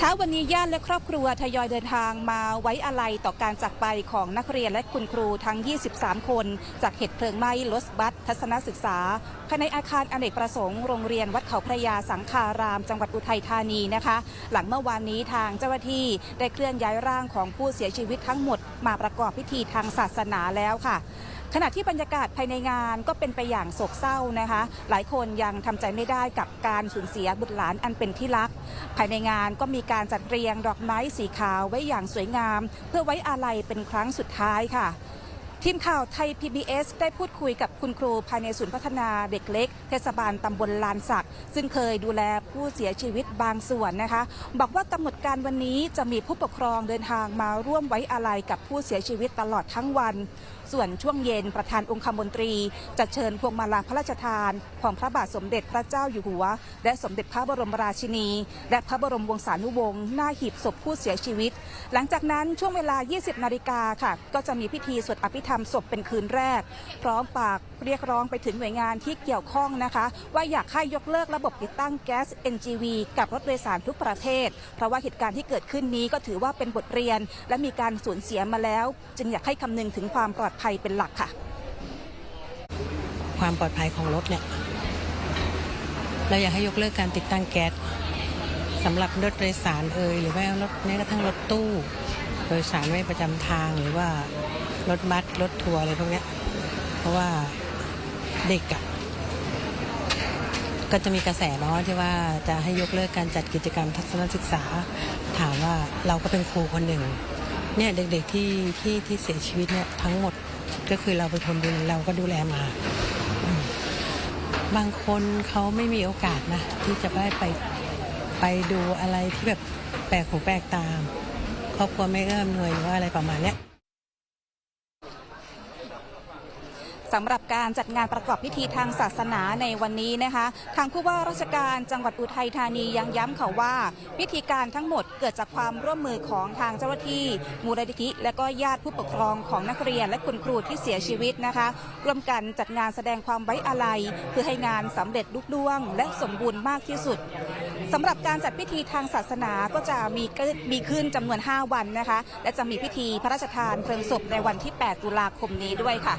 เช้าวันนี้ญาติและครอบครัวทยอยเดินทางมาไว้อาลัยต่อการจากไปของนักเรียนและคุณครูทั้ง 23 คน จากเหตุเพลิงไหม้รถบัสทัศนศึกษาภายในอาคารอเนกประสงค์โรงเรียนวัดเขาพระยาสังคาราม จังหวัดอุทัยธานีนะคะ หลังเมื่อวานนี้ทางเจ้าหน้าที่ได้เคลื่อนย้ายร่างของผู้เสียชีวิตทั้งหมด มาประกอบพิธีทางศาสนาแล้วค่ะขณะที่บรรยากาศภายในงานก็เป็นไปอย่างโศกเศร้านะคะ หลายคนยังทำใจไม่ได้กับการสูญเสียบุตรหลานอันเป็นที่รัก ภายในงานก็มีการจัดเรียงดอกไม้สีขาวไว้อย่างสวยงาม เพื่อไว้อาลัยเป็นครั้งสุดท้ายค่ะ ทีมข่าวไทย PBS ได้พูดคุยกับคุณครูภายในศูนย์พัฒนาเด็กเล็ก เทศบาลตำบลลานสัก ซึ่งเคยดูแลผู้เสียชีวิตบางส่วนนะคะ บอกว่ากำหนดการวันนี้จะมีผู้ปกครองเดินทางมาร่วมไว้อาลัยกับผู้เสียชีวิตตลอดทั้งวัน ส่วนช่วงเย็นประธานองคมนตรี จะเชิญพวงมาลาพระราชทาน ของพระบาทสมเด็จพระเจ้าอยู่หัว และสมเด็จพระบรมราชินี และพระบรมวงศานุวงศ์หน้าหีบศพผู้เสียชีวิต หลังจากนั้นช่วงเวลา 20 นาฬิกาค่ะ ก็จะมีพิธีสวดอภิธรรมศพเป็นคืนแรก พร้อมปากเรียกร้องไปถึงหน่วยงานที่เกี่ยวข้องนะคะ ว่าอยากให้ยกเลิกระบบติดตั้งแก๊ส NGV กับรถโดยสารทุกประเภทเพราะว่าเหตุการณ์ที่เกิดขึ้นนี้ก็ถือว่าเป็นบทเรียน และมีการสูญเสียมาแล้ว จึงอยากให้คำนึงถึงความปลอดภัยเป็นหลักค่ะ ความปลอดภัยของรถเนี่ยเราอยากให้ยกเลิกการติดตั้งแก๊สสำหรับรถโดยสารเอ่ยหรือว่ารถแม้กระทั่งรถตู้ โดยสารไม่ประจำทางหรือว่า รถบัสรถทัวร์อะไรพวกนี้เพราะว่าเด็กอะก็จะมีกระแสเนาะที่ว่าจะให้ยกเลิกการจัดกิจกรรมทัศนศึกษา ถามว่าเราก็เป็นครูคนหนึ่งเนี่ยเด็กๆที่ที่ที่เสียชีวิตเนี่ยทั้งหมดก็คือเราเป็นคนดูเราก็ดูแลมา บางคนเขาไม่มีโอกาสนะ ที่จะได้ไปไปดูอะไรที่แบบแปลกหูแปลกตามครอบครัวไม่เอื้อมหน่วยหรือว่าอะไรประมาณเนี้ย สำหรับการจัดงานประกอบพิธีทางศาสนาในวันนี้นะคะ ทางผู้ว่าราชการจังหวัดอุทัยธานียังย้ำค่ะว่า พิธีการทั้งหมดเกิดจากความร่วมมือของทางเจ้าหน้าที่ มูลนิธิ และก็ญาติผู้ปกครองของนักเรียนและคุณครูที่เสียชีวิตนะคะ ร่วมกันจัดงานแสดงความไว้อาลัยเพื่อให้งานสำเร็จลุล่วง และสมบูรณ์มากที่สุดสำหรับการจัดพิธีทางศาสนาก็จะมีมีขึ้นจำนวน 5 วันนะคะ และจะมีพิธีพระราชทานเพลิงศพในวันที่ 8 ตุลาคมนี้ด้วยค่ะ